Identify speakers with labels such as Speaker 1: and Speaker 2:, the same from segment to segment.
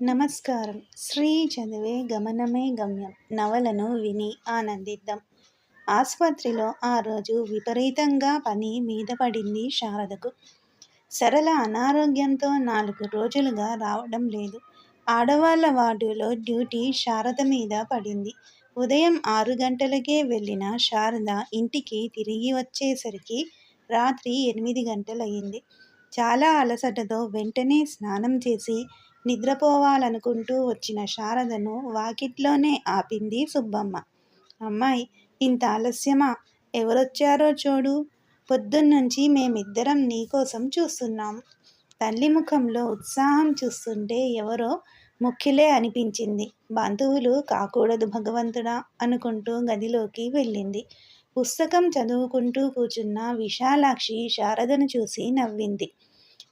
Speaker 1: నమస్కారం. శ్రీ చదివే గమనమే గమ్యం. నవలను విని ఆనందిద్దాం. ఆసుపత్రిలో ఆ రోజు విపరీతంగా పని మీద పడింది శారదకు. సరళ అనారోగ్యంతో నాలుగు రోజులుగా రావడం లేదు. ఆడవాళ్ళ వార్డులో డ్యూటీ శారద మీద పడింది. ఉదయం ఆరు గంటలకే వెళ్ళిన శారద ఇంటికి తిరిగి వచ్చేసరికి రాత్రి ఎనిమిది గంటలయ్యింది. చాలా అలసటతో వెంటనే స్నానం చేసి నిద్రపోవాలనుకుంటూ వచ్చిన శారదను వాకిట్లోనే ఆపింది సుబ్బమ్మ. అమ్మాయి ఇంత ఆలస్యమా? ఎవరొచ్చారో చూడు. పొద్దున్నుంచి మేమిద్దరం నీకోసం చూస్తున్నాం తల్లి ముఖంలో ఉత్సాహం చూస్తుంటే ఎవరో ముఖ్యులే అనిపించింది. బంధువులు కాకూడదు భగవంతుడా అనుకుంటూ గదిలోకి వెళ్ళింది. పుస్తకం చదువుకుంటూ కూర్చున్న విశాలాక్షి శారదను చూసి నవ్వింది.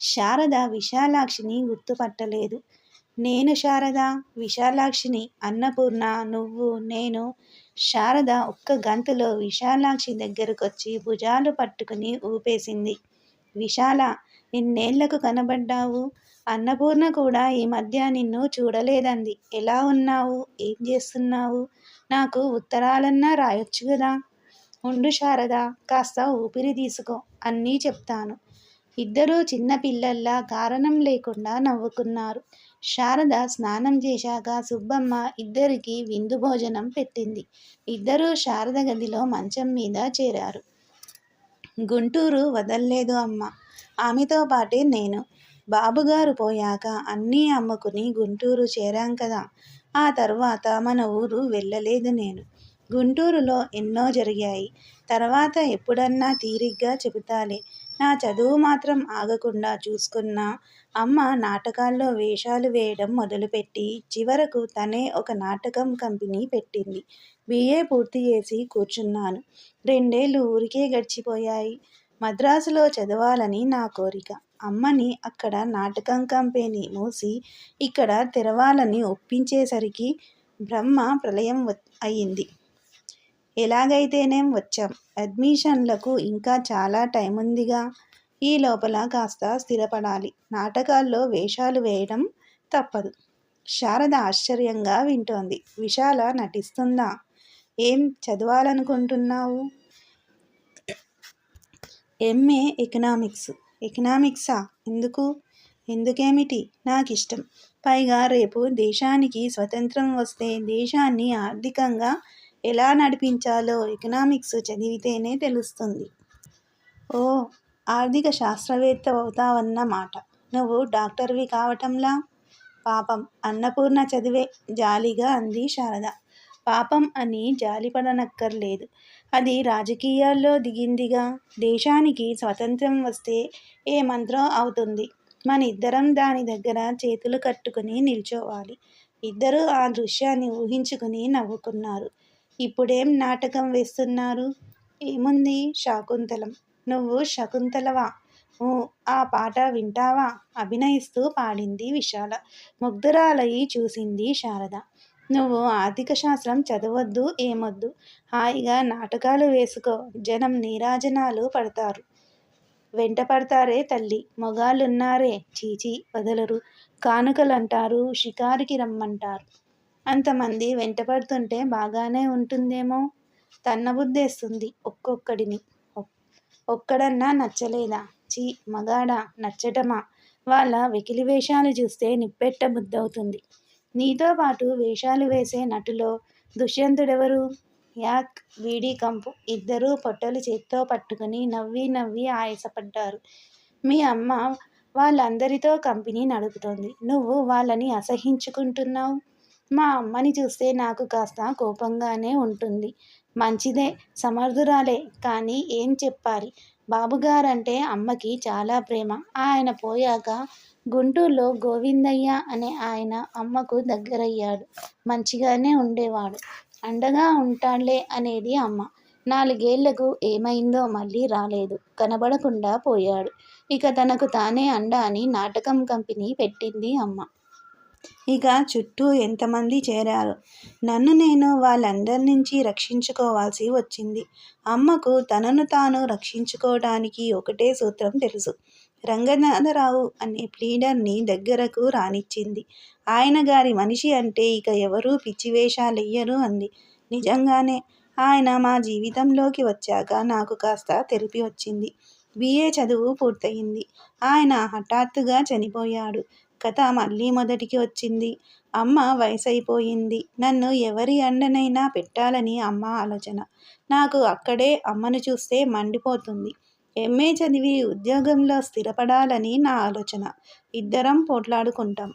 Speaker 1: శారద విశాలాక్షిని గుర్తుపట్టలేదు. నేను శారద విశాలాక్షిని అన్నపూర్ణ నువ్వు నేను శారద ఒక్క గంతులో విశాలాక్షి దగ్గరకొచ్చి భుజాలు పట్టుకుని ఊపేసింది. విశాల ఎన్నేళ్ళకు కనబడ్డావు. అన్నపూర్ణ కూడా ఈ మధ్య నిన్ను చూడలేదంది. ఎలా ఉన్నావు? ఏం చేస్తున్నావు? నాకు ఉత్తరాలన్నా రాయొచ్చు కదా ఉండు శారద కాస్త ఊపిరి తీసుకో. అన్నీ చెప్తాను. ఇద్దరూ చిన్నపిల్లల్లా కారణం లేకుండా నవ్వుకున్నారు. శారద స్నానం చేశాక సుబ్బమ్మ ఇద్దరికి విందు భోజనం పెట్టింది. ఇద్దరూ శారద గదిలో మంచం మీద చేరారు. గుంటూరు వదల్లేదు అమ్మ. ఆమెతో పాటే నేను. బాబుగారు పోయాక అన్నీ అమ్ముకుని గుంటూరు చేరాం కదా. ఆ తర్వాత మన ఊరు వెళ్ళలేదు నేను. గుంటూరులో ఎన్నో జరిగాయి. తర్వాత ఎప్పుడన్నా తీరిగ్గా చెబుతాలే. నా చదువు మాత్రం ఆగకుండా చూసుకున్న అమ్మ నాటకాల్లో వేషాలు వేయడం మొదలుపెట్టి చివరకు తనే ఒక నాటకం కంపెనీ పెట్టింది. బిఏ పూర్తి చేసి కూర్చున్నాను. రెండేళ్ళు ఊరికే గడిచిపోయాయి. మద్రాసులో చదవాలని నా కోరిక. అమ్మని అక్కడ నాటకం కంపెనీ మూసి ఇక్కడ తెరవాలని ఒప్పించేసరికి బ్రహ్మ ప్రళయం అయ్యింది. ఎలాగైతేనేం వచ్చాం. అడ్మిషన్లకు ఇంకా చాలా టైం ఉందిగా ఈ లోపల కాస్త స్థిరపడాలి. నాటకాల్లో వేషాలు వేయడం తప్పదు. శారద ఆశ్చర్యంగా వింటోంది. విశాల నటిస్తుందా? ఏం చదవాలనుకుంటున్నావు? MA economics. ఎకనామిక్సా? ఎందుకు? ఎందుకేమిటి? నాకు ఇష్టం పైగా రేపు దేశానికి స్వతంత్రం వస్తే దేశాన్ని ఆర్థికంగా ఎలా నడిపించాలో ఎకనామిక్స్ చదివితేనే తెలుస్తుంది. ఓ ఆర్థిక శాస్త్రవేత్త అవుతావన్నమాట నువ్వు డాక్టర్వి కావటంలా? పాపం అన్నపూర్ణ చదివే జాలిగా అంది శారద. పాపం అని జాలిపడనక్కర్లేదు. అది రాజకీయాల్లో దిగిందిగా. దేశానికి స్వతంత్రం వస్తే ఏ మంత్రం అవుతుంది? మన ఇద్దరం దాని దగ్గర చేతులు కట్టుకుని నిల్చోవాలి. ఇద్దరూ ఆ దృశ్యాన్ని ఊహించుకుని నవ్వుకున్నారు. ఇప్పుడేం నాటకం వేస్తున్నారు? ఏముంది శాకుంతలం? నువ్వు శకుంతలవా? ఓ ఆ పాట వింటావా? అభినయిస్తూ పాడింది విశాల. ముగ్ధురాలయి చూసింది శారద. నువ్వు ఆర్థిక శాస్త్రం చదవద్దు ఏమొద్దు. హాయిగా నాటకాలు వేసుకో. జనం నీరాజనాలు పడతారు. వెంట పడతారే తల్లి. మొగాళ్ళున్నారే. చీచి వదలరు. కానుకలంటారు. షికారికి రమ్మంటారు. అంతమంది వెంటపడుతుంటే బాగానే ఉంటుందేమో? తన్నబుద్దేస్తుంది ఒక్కొక్కడిని. ఒక్కడన్నా నచ్చలేదా? చీ మగాడా నచ్చటమా? వాళ్ళ వెకిలి వేషాలు చూస్తే నిప్పెట్ట బుద్ధవుతుంది. నీతో పాటు వేషాలు వేసే నటులో దుష్యంతుడెవరు? యాక్ వీడి కంపు. ఇద్దరూ పొట్టలు చేత్తో పట్టుకుని నవ్వి నవ్వి ఆయాసపడ్డారు. మీ అమ్మ వాళ్ళందరితో కంపెనీ నడుపుతోంది. నువ్వు వాళ్ళని అసహించుకుంటున్నావు? మా అమ్మని చూస్తే నాకు కాస్త కోపంగానే ఉంటుంది. మంచిదే సమర్థురాలే కానీ ఏం చెప్పాలి? బాబుగారంటే అమ్మకి చాలా ప్రేమ. ఆయన పోయాక గుంటూరులో గోవిందయ్య అనే ఆయన అమ్మకు దగ్గరయ్యాడు. మంచిగానే ఉండేవాడు. అండగా ఉంటాడులే అనేది అమ్మ. నాలుగేళ్ళకు ఏమైందో మళ్ళీ రాలేదు. కనబడకుండా పోయాడు. ఇక తనకు తానే అండ అని నాటకం కంపెనీ పెట్టింది అమ్మ. ఇక చుట్టూ ఎంతమంది చేరారు నన్ను నేను వాళ్ళందరి నుంచి రక్షించుకోవాల్సి వచ్చింది అమ్మకు తనను తాను రక్షించుకోవడానికి ఒకటే సూత్రం తెలుసు రంగనాథరావు అనే ప్లీడర్ని దగ్గరకు రానిచ్చింది. ఆయన గారి మనిషి అంటే ఇక ఎవరూ పిచ్చివేషాలెయ్యరు అంది. నిజంగానే ఆయన మా జీవితంలోకి వచ్చాక నాకు కాస్త తెలిపి వచ్చింది. బిఏ చదువు పూర్తయింది. ఆయన హఠాత్తుగా చనిపోయాడు. కథ మళ్ళీ మొదటికి వచ్చింది. అమ్మ వయసైపోయింది. నన్ను ఎవరి అండనైనా పెట్టాలని అమ్మ ఆలోచన. నాకు అక్కడే అమ్మను చూస్తే మండిపోతుంది. ఎంఏ చదివి ఉద్యోగంలో స్థిరపడాలని నా ఆలోచన. ఇద్దరం పోట్లాడుకుంటాం.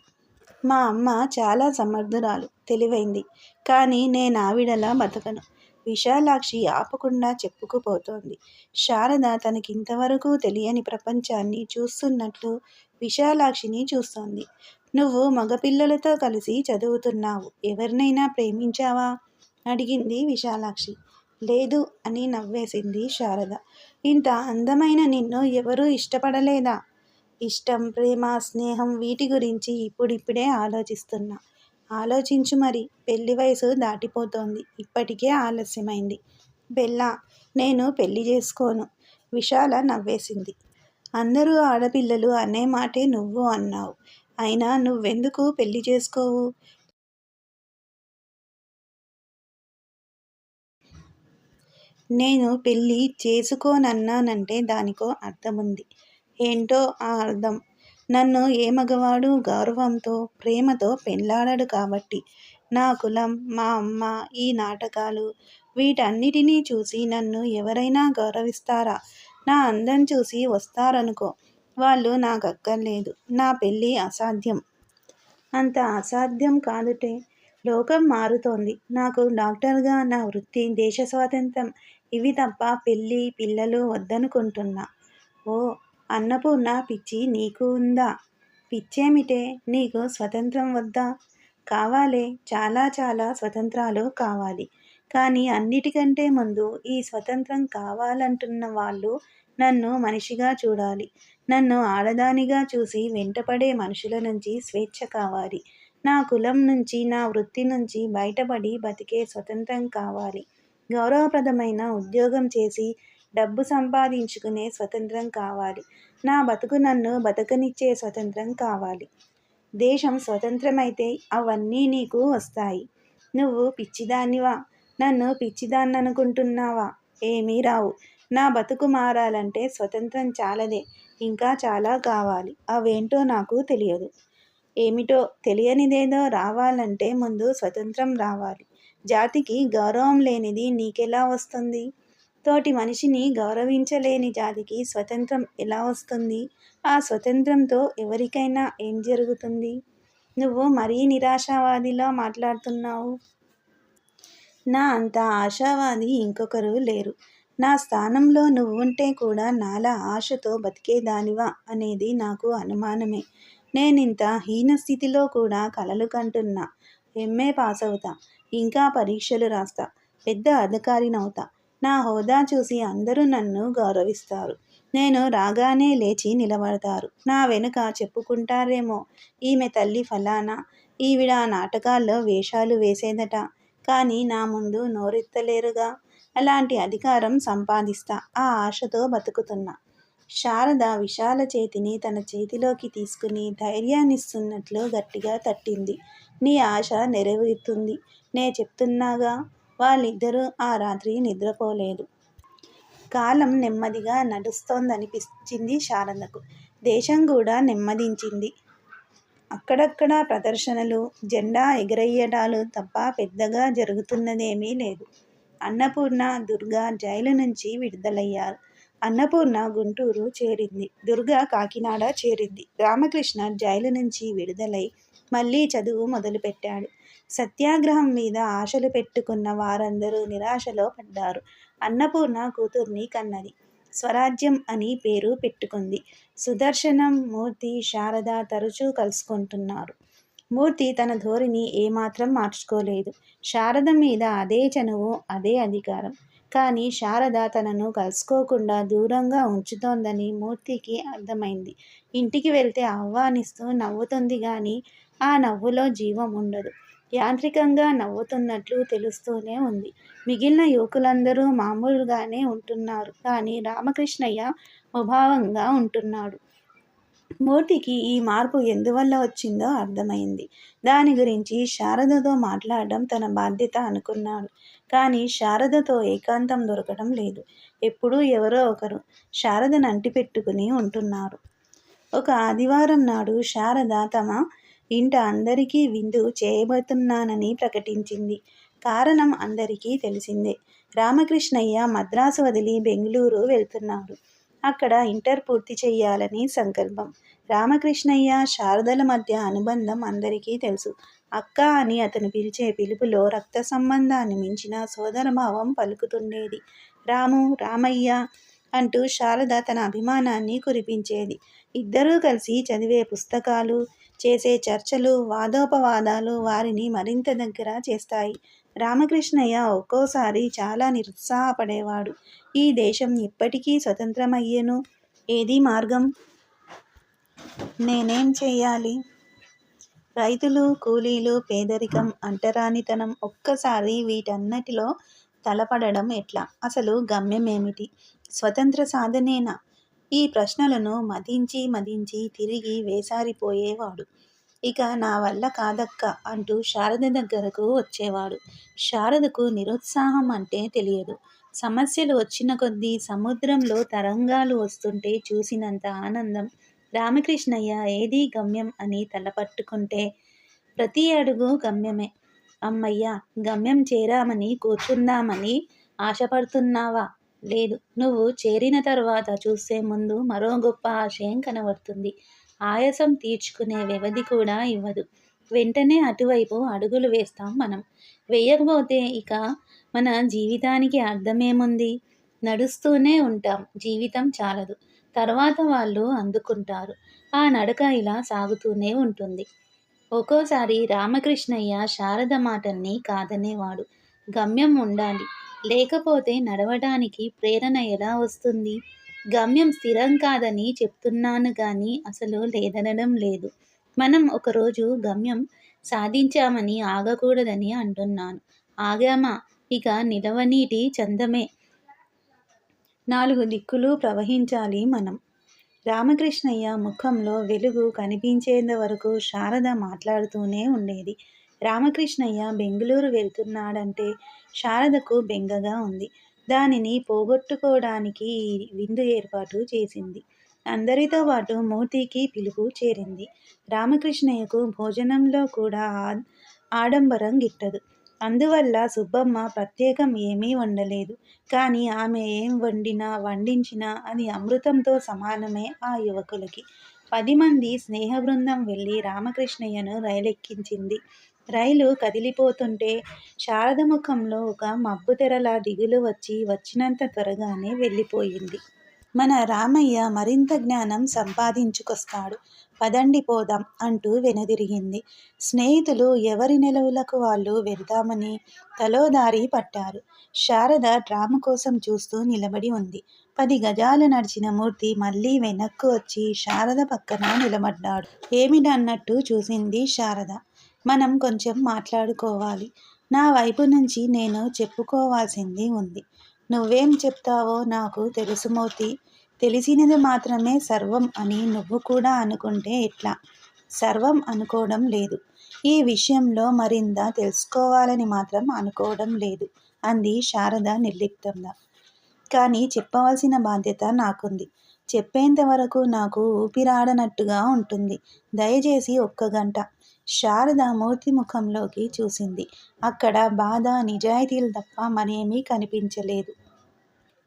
Speaker 1: మా అమ్మ చాలా సమర్థురాలు. తెలివైంది. కానీ నేను ఆవిడలా బతకను. విశాలాక్షి ఆపకుండా చెప్పుకుపోతోంది. శారద తనకింతవరకు తెలియని ప్రపంచాన్ని చూస్తున్నట్లు విశాలాక్షిని చూస్తోంది. నువ్వు మగపిల్లలతో కలిసి చదువుతున్నావు. ఎవరినైనా ప్రేమించావా? అడిగింది విశాలాక్షి. లేదు అని నవ్వేసింది శారద. ఇంత అందమైన నిన్ను ఎవరూ ఇష్టపడలేదా? ఇష్టం, ప్రేమ, స్నేహం వీటి గురించి ఇప్పుడిప్పుడే ఆలోచిస్తున్నా. ఆలోచించు మరి. పెళ్ళి వయసు దాటిపోతోంది. ఇప్పటికే ఆలస్యమైంది. బెల్లా! నేను పెళ్ళి చేసుకోను. విశాల నవ్వేసింది. అందరూ ఆడపిల్లలు అనే మాటే నువ్వు అన్నావు. అయినా నువ్వెందుకు పెళ్ళి చేసుకోవు? నేను పెళ్ళి చేసుకోనన్నానంటే దానికో అర్థం ఉంది ఏంటో ఆ అర్థం? నన్ను ఏ మగవాడు గౌరవంతో, ప్రేమతో పెళ్ళాడడు కాబట్టి. నా కులం, మా అమ్మ, ఈ నాటకాలు వీటన్నిటినీ చూసి నన్ను ఎవరైనా గౌరవిస్తారా? నా అందం చూసి వస్తారనుకో. వాళ్ళు నాకు అక్కర్లేదు నా పెళ్ళి అసాధ్యం. అంత అసాధ్యం కాదుటే. లోకం మారుతోంది. నాకు డాక్టర్గా నా వృత్తి, దేశ స్వాతంత్ర్యం ఇవి తప్ప పెళ్ళి, పిల్లలు వద్దనుకుంటున్నా. ఓ అన్నపూర్ణ పిచ్చి నీకు ఉందా పిచ్చేమిటే? నీకు స్వతంత్రం వద్దా? కావాలే. చాలా చాలా స్వతంత్రాలు కావాలి. కానీ అన్నిటికంటే ముందు ఈ స్వతంత్రం కావాలంటున్న వాళ్ళు నన్ను మనిషిగా చూడాలి. నన్ను ఆడదానిగా చూసి వెంటపడే మనుషుల నుంచి స్వేచ్ఛ కావాలి. నా కులం నుంచి, నా వృత్తి నుంచి బయటపడి బతికే స్వతంత్రం కావాలి. గౌరవప్రదమైన ఉద్యోగం చేసి డబ్బు సంపాదించుకునే స్వతంత్రం కావాలి. నా బతుకు నన్ను బతకనిచ్చే స్వతంత్రం కావాలి. దేశం స్వతంత్రమైతే అవన్నీ నీకు వస్తాయి. నువ్వు పిచ్చిదానివా? నన్ను పిచ్చిదాన్ననుకుంటున్నావా? ఏమీ రావు. నా బతుకు మారాలంటే స్వతంత్రం చాలదే. ఇంకా చాలా కావాలి. అవేంటో నాకు తెలియదు. ఏమిటో? తెలియనిదేదో రావాలంటే ముందు స్వతంత్రం రావాలి. జాతికి గౌరవం లేనిది నీకెలా వస్తుంది? తోటి మనిషిని గౌరవించలేని జాతికి స్వతంత్రం ఎలా వస్తుంది? ఆ స్వతంత్రంతో ఎవరికైనా ఏం జరుగుతుంది? నువ్వు మరీ నిరాశావాదిలా మాట్లాడుతున్నావు. నా అంత ఆశావాది ఇంకొకరు లేరు. నా స్థానంలో నువ్వుంటే కూడా నాలా ఆశతో బతికేదానివా అనేది నాకు అనుమానమే. నేనింత హీనస్థితిలో కూడా కలలు కంటున్నా. ఎంఏ పాస్ అవుతా ఇంకా పరీక్షలు రాస్తా. పెద్ద అధికారినవుతా. నా హోదా చూసి అందరూ నన్ను గౌరవిస్తారు. నేను రాగానే లేచి నిలబడతారు. నా వెనుక చెప్పుకుంటారేమో ఈమె తల్లి ఫలానా. ఈవిడ నాటకాల్లో వేషాలు వేసేదట. కానీ నా ముందు నోరెత్తలేరుగా. అలాంటి అధికారం సంపాదిస్తా. ఆ ఆశతో బతుకుతున్నా. శారద విశాల చేతిని తన చేతిలోకి తీసుకుని ధైర్యాన్నిస్తున్నట్లు గట్టిగా తట్టింది. నీ ఆశ నెరవేరుతుంది. నే చెప్తున్నాగా. వాళ్ళిద్దరూ ఆ రాత్రి నిద్రపోలేదు. కాలం నెమ్మదిగా నడుస్తోందనిపించింది శారదకు. దేశం కూడా నెమ్మదించింది. అక్కడక్కడ ప్రదర్శనలు, జెండా ఎగరయ్యటాలు తప్ప పెద్దగా జరుగుతున్నదేమీ లేదు. అన్నపూర్ణ, దుర్గ జైలు నుంచి విడుదలయ్యారు. అన్నపూర్ణ గుంటూరు చేరింది. దుర్గ కాకినాడ చేరింది. రామకృష్ణ జైలు నుంచి విడుదలై మళ్ళీ చదువు మొదలుపెట్టాడు. సత్యాగ్రహం మీద ఆశలు పెట్టుకున్న వారందరూ నిరాశలో పడ్డారు. అన్నపూర్ణ కూతుర్ని కన్నది. స్వరాజ్యం అని పేరు పెట్టుకుంది. సుదర్శనం, మూర్తి, శారద తరచూ కలుసుకుంటున్నారు. మూర్తి తన ధోరణి ఏమాత్రం మార్చుకోలేదు. శారద మీద అదే చనువు, అదే అధికారం. కానీ శారద తనను కలుసుకోకుండా దూరంగా ఉంచుతోందని మూర్తికి అర్థమైంది. ఇంటికి వెళ్తే ఆహ్వానిస్తూ నవ్వుతుంది కానీ ఆ నవ్వులో జీవం ఉండదు. యాంత్రికంగా నవ్వుతున్నట్లు తెలుస్తూనే ఉంది. మిగిలిన యువకులందరూ మామూలుగానే ఉంటున్నారు. కానీ రామకృష్ణయ్య ముభావంగా ఉంటున్నాడు. మూర్తికి ఈ మార్పు ఎందువల్ల వచ్చిందో అర్థమైంది దాని గురించి శారదతో మాట్లాడడం తన బాధ్యత అనుకున్నాడు కానీ శారదతో ఏకాంతం దొరకడం లేదు ఎప్పుడూ ఎవరో ఒకరు శారదను అంటిపెట్టుకుని ఉంటున్నారు ఒక ఆదివారం నాడు శారద తమ ఇంట అందరికీ విందు చేయబోతున్నానని ప్రకటించింది. కారణం అందరికీ తెలిసిందే. రామకృష్ణయ్య మద్రాసు వదిలి బెంగళూరు వెళ్తున్నాడు. అక్కడ ఇంటర్ పూర్తి చేయాలని సంకల్పం. రామకృష్ణయ్య శారదల మధ్య అనుబంధం అందరికీ తెలుసు. అక్క అని అతను పిలిచే పిలుపులో రక్త సంబంధాన్ని మించిన సోదరభావం పలుకుతుండేది. రాము రామయ్య అంటూ శారద తన అభిమానాన్ని కురిపించేది. ఇద్దరూ కలిసి చదివే పుస్తకాలు చేసే చర్చలు వాదోపవాదాలు వారిని మరింత దగ్గర చేస్తాయి. రామకృష్ణయ్య ఒక్కోసారి చాలా నిరుత్సాహపడేవాడు. ఈ దేశం ఇప్పటికీ స్వతంత్రమయ్యేను? ఏది మార్గం? నేనేం చేయాలి? రైతులు కూలీలు పేదరికం అంటరానితనం ఒక్కసారి వీటన్నిటిలో తలపడడం ఎట్లా? అసలు గమ్యం ఏమిటి స్వతంత్ర సాధనేనా? ఈ ప్రశ్నలను మదించి మదించి తిరిగి వేసారిపోయేవాడు. ఇక నా వల్ల కాదక్క అంటూ శారద దగ్గరకు వచ్చేవాడు. శారదకు నిరుత్సాహం అంటే తెలియదు. సమస్యలు వచ్చిన కొద్దీ సముద్రంలో తరంగాలు వస్తుంటే చూసినంత ఆనందం రామకృష్ణయ్య ఏదీ గమ్యం అని తలపట్టుకుంటే ప్రతి అడుగు గమ్యమే. అమ్మయ్య గమ్యం చేరామని కూర్చుందామని ఆశపడుతున్నావా? లేదు. నువ్వు చేరిన తర్వాత చూసే ముందు మరో గొప్ప ఆశయం కనబడుతుంది. ఆయాసం తీర్చుకునే వ్యవధి కూడా ఇవ్వదు. వెంటనే అటువైపు అడుగులు వేస్తాం మనం. వేయకపోతే ఇక మన జీవితానికి అర్థమేముంది? నడుస్తూనే ఉంటాం. జీవితం చాలదు. తర్వాత వాళ్ళు అందుకుంటారు. ఆ నడక ఇలా సాగుతూనే ఉంటుంది. ఒక్కోసారి రామకృష్ణయ్య శారద మాటల్ని కాదనేవాడు. గమ్యం ఉండాలి. లేకపోతే నడవడానికి ప్రేరణ ఎలా వస్తుంది? గమ్యం స్థిరం కాదని చెప్తున్నాను కానీ అసలు లేదనడం లేదు. మనం ఒకరోజు గమ్యం సాధించామని ఆగకూడదని అంటున్నాను. ఆగామా? ఇక నిలవనీటి చందమే. నాలుగు దిక్కులు ప్రవహించాలి మనం. రామకృష్ణయ్య ముఖంలో వెలుగు కనిపించేంత వరకు శారద మాట్లాడుతూనే ఉండేది. రామకృష్ణయ్య బెంగళూరు వెళ్తున్నాడంటే శారదకు బెంగగా ఉంది. దానిని పోగొట్టుకోవడానికి విందు ఏర్పాటు చేసింది. అందరితో పాటు మూర్తికి పిలుపు చేరింది. రామకృష్ణయ్యకు భోజనంలో కూడా ఆడంబరం గిట్టదు. అందువల్ల సుబ్బమ్మ ప్రత్యేకం ఏమీ వండలేదు. కానీ ఆమె ఏం వండినా వండించినా అది అమృతంతో సమానమే ఆ యువకులకి. పది మంది స్నేహ బృందం వెళ్ళి రామకృష్ణయ్యను రైలెక్కించింది. రైలు కదిలిపోతుంటే శారద ముఖంలో ఒక మబ్బు తెరలా దిగులు వచ్చి వచ్చినంత త్వరగానే వెళ్ళిపోయింది. మన రామయ్య మరింత జ్ఞానం సంపాదించుకొస్తాడు. పదండి పోదాం అంటూ వెనుదిరిగింది. స్నేహితులు ఎవరి నిలవులకు వాళ్ళు వెళ్దామని తలోదారి పట్టారు. శారద డ్రామ కోసం చూస్తూ నిలబడి ఉంది. పది గజాలు నడిచిన మూర్తి మళ్ళీ వెనక్కు వచ్చి శారద పక్కన నిలబడ్డాడు. ఏమిటన్నట్టు చూసింది శారద. మనం కొంచెం మాట్లాడుకోవాలి. నా వైపు నుంచి నేను చెప్పుకోవాల్సింది ఉంది. నువ్వేం చెప్తావో నాకు తెలుసు మూర్తి. తెలిసినది మాత్రమే సర్వం అని నువ్వు కూడా అనుకుంటే ఎట్లా? సర్వం అనుకోవడం లేదు. ఈ విషయంలో మరింత తెలుసుకోవాలని మాత్రం అనుకోవడం లేదు అంది శారద నిర్లిప్తంగా. కానీ చెప్పవలసిన బాధ్యత నాకుంది. చెప్పేంత వరకు నాకు ఊపిరాడనట్టుగా ఉంటుంది. దయచేసి ఒక్క గంట. శారద మూర్తి ముఖంలోకి చూసింది. అక్కడ బాధ నిజాయితీలు తప్ప మరేమీ కనిపించలేదు.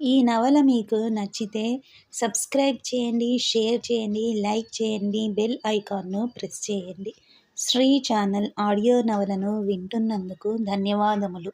Speaker 1: ఈ నవల మీకు నచ్చితే సబ్స్క్రైబ్ చేయండి షేర్ చేయండి లైక్ చేయండి బెల్ ఐకాన్ను ప్రెస్ చేయండి. శ్రీ ఛానల్ ఆడియో నవలను వింటున్నందుకు ధన్యవాదములు.